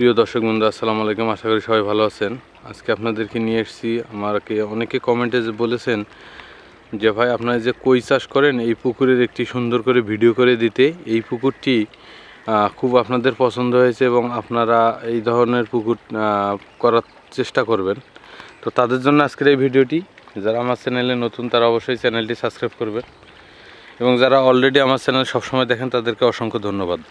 প্রিয় দর্শক বন্ধু, আসসালামু আলাইকুম। আশা করি সবাই ভালো আছেন। আজকে আপনাদেরকে নিয়ে এসেছি, আমাকে অনেকে কমেন্টে বলেছেন যে, ভাই, আপনারা যে কই চাষ করেন, এই পুকুরের একটি সুন্দর করে ভিডিও করে দিতে, এই পুকুরটি খুব আপনাদের পছন্দ হয়েছে এবং আপনারা এই ধরনের পুকুর করার চেষ্টা করবেন। তো তাদের জন্য আজকের এই ভিডিওটি, যারা আমার চ্যানেলে নতুন, তারা অবশ্যই চ্যানেলটি সাবস্ক্রাইব করবেন। এবং যারা অলরেডি আমার চ্যানেল সবসময় দেখেন, তাদেরকে অসংখ্য ধন্যবাদ।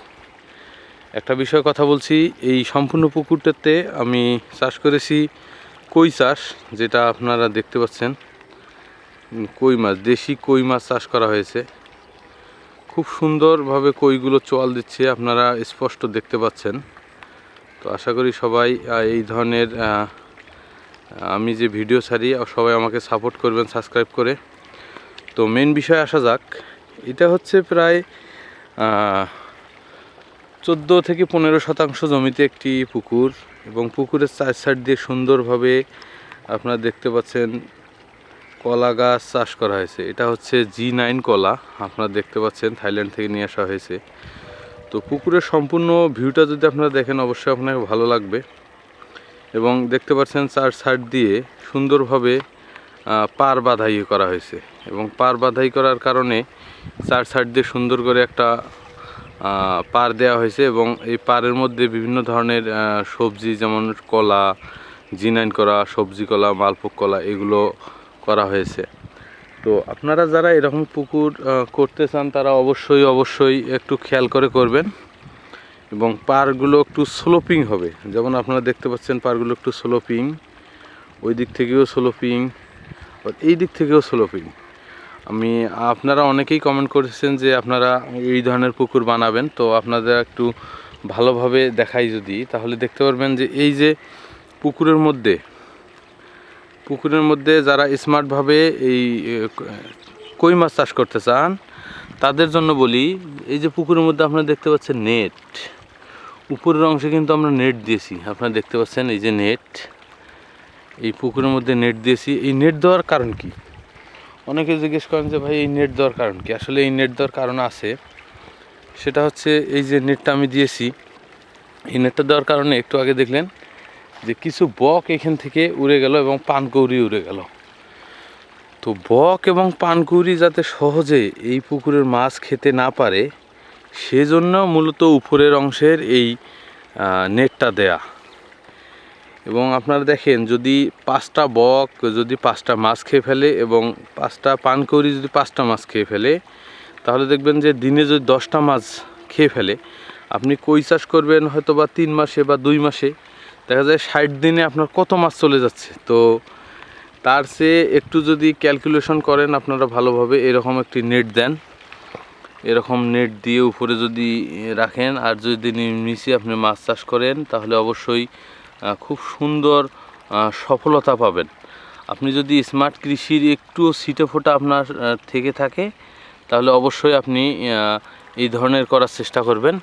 একটা বিষয় কথা বলছি। এই সম্পূর্ণ পুকুরটাতে আমি চাষ করেছি কই চাষ, যেটা আপনারা দেখতে পাচ্ছেন। কই মাছ, দেশি কই মাছ চাষ করা হয়েছে। খুব সুন্দরভাবে কইগুলো চোয়াল দিচ্ছে, আপনারা স্পষ্ট দেখতে পাচ্ছেন। তো আশা করি সবাই এই ধরনের আমি যে ভিডিও ছাড়ি সবাই আমাকে সাপোর্ট করবেন, সাবস্ক্রাইব করে। তো মেন বিষয়ে আসা যাক। এটা হচ্ছে প্রায় চোদ্দ থেকে পনেরো শতাংশ জমিতে একটি পুকুর এবং পুকুরের চার সাইড দিয়ে সুন্দরভাবে আপনারা দেখতে পাচ্ছেন কলা গাছ চাষ করা হয়েছে। এটা হচ্ছে জি নাইন কলা, আপনারা দেখতে পাচ্ছেন, থাইল্যান্ড থেকে নিয়ে আসা হয়েছে। তো পুকুরের সম্পূর্ণ ভিউটা যদি আপনারা দেখেন, অবশ্যই আপনাকে ভালো লাগবে। এবং দেখতে পাচ্ছেন চার সাইড দিয়ে সুন্দরভাবে পার বাধাই করা হয়েছে। এবং পার বাধাই করার কারণে চার সাইড দিয়ে সুন্দর করে একটা পার দেওয়া হয়েছে এবং এই পারের মধ্যে বিভিন্ন ধরনের সবজি যেমন কলা, জিনাইন করা, সবজি কলা মালভোগ কলা, এগুলো করা হয়েছে। তো আপনারা যারা এরকম পুকুর করতে চান, তারা অবশ্যই অবশ্যই একটু খেয়াল করে করবেন। এবং পারগুলো একটু স্লোপিং হবে। যেমন আপনারা দেখতে পাচ্ছেন, পারগুলো একটু স্লোপিং ওই দিক থেকেও স্লোপিং এই দিক থেকেও স্লোপিং আমি, আপনারা অনেকেই কমেন্ট করেছেন যে আপনারা এই ধরনের পুকুর বানাবেন, তো আপনাদের একটু ভালোভাবে দেখাই যদি, তাহলে দেখতে পারবেন যে এই যে পুকুরের মধ্যে পুকুরের মধ্যে যারা স্মার্টভাবে এই কই মাছ চাষ করতে চান, তাদের জন্য বলি, এই যে পুকুরের মধ্যে আপনারা দেখতে পাচ্ছেন নেট উপরের অংশে কিন্তু আমরা নেট দিয়েছি, আপনারা দেখতে পাচ্ছেন এই যে নেট এই পুকুরের মধ্যে নেট দিয়েছি, এই নেট দেওয়ার কারণ কি? অনেকে জিজ্ঞেস করেন যে, ভাই, এই নেট দেওয়ার কারণ কি? আসলে এই নেট দেওয়ার কারণ আছে। সেটা হচ্ছে, এই যে নেটটা আমি দিয়েছি, এই নেটটা দেওয়ার কারণে একটু আগে দেখলেন যে, কিছু বক এখান থেকে উড়ে গেল এবং পানকৌড়ি উড়ে গেল। তো বক এবং পানকৌড়ি যাতে সহজে এই পুকুরের মাছ খেতে না পারে, সেজন্য মূলত উপরের অংশের এই নেটটা দেয়া। এবং আপনারা দেখেন যদি পাঁচটা বক, যদি পাঁচটা মাছ খেয়ে ফেলে এবং পাঁচটা পানকৌড়ি যদি পাঁচটা মাছ খেয়ে ফেলে, তাহলে দেখবেন যে দিনে যদি দশটা মাছ খেয়ে ফেলে, আপনি কই চাষ করবেন হয়তো বা তিন মাসে বা দুই মাসে, দেখা যায় ষাট দিনে আপনার কত মাছ চলে যাচ্ছে। তো তার চেয়ে একটু যদি ক্যালকুলেশন করেন আপনারা ভালোভাবে এরকম একটি নেট দেন। এরকম নেট দিয়ে উপরে যদি রাখেন আর যদি নিচে আপনি মাছ চাষ করেন, তাহলে অবশ্যই খুব সুন্দর সফলতা পাবেন। আপনি যদি স্মার্ট কৃষির একটুও ছিটে ফোটা আপনার থেকে থাকে, তাহলে অবশ্যই আপনি এই ধরনের করার চেষ্টা করবেন।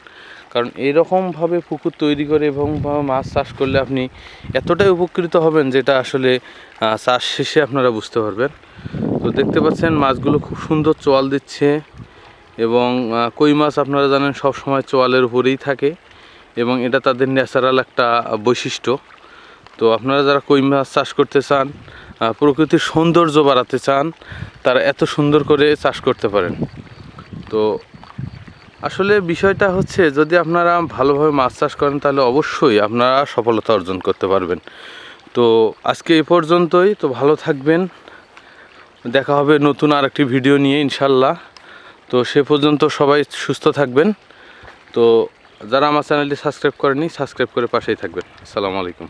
কারণ এরকমভাবে পুকুর তৈরি করে এবং ভাবে মাছ চাষ করলে আপনি এতটাই উপকৃত হবেন যেটা আসলে চাষ শেষে আপনারা বুঝতে পারবেন। তো দেখতে পাচ্ছেন মাছগুলো খুব সুন্দর চোয়াল দিচ্ছে এবং কই মাছ আপনারা জানেন সব সময় চোয়ালের উপরেই থাকে। এবং এটা তাদের ন্যাচারাল একটা বৈশিষ্ট্য। তো আপনারা যারা কই মাছ চাষ করতে চান প্রকৃতির সৌন্দর্য বাড়াতে চান, তারা এত সুন্দর করে চাষ করতে পারেন। তো আসলে বিষয়টা হচ্ছে, যদি আপনারা ভালোভাবে মাছ চাষ করেন, তাহলে অবশ্যই আপনারা সফলতা অর্জন করতে পারবেন। তো আজকে এই পর্যন্তই। তো ভালো থাকবেন। দেখা হবে নতুন আর একটি ভিডিও নিয়ে, ইনশাল্লাহ। তো সে পর্যন্ত সবাই সুস্থ থাকবেন। তো যারা আমার চ্যানেলটি সাবস্ক্রাইব করেনি সাবস্ক্রাইব করে পাশেই থাকবেন। আসসালামু আলাইকুম।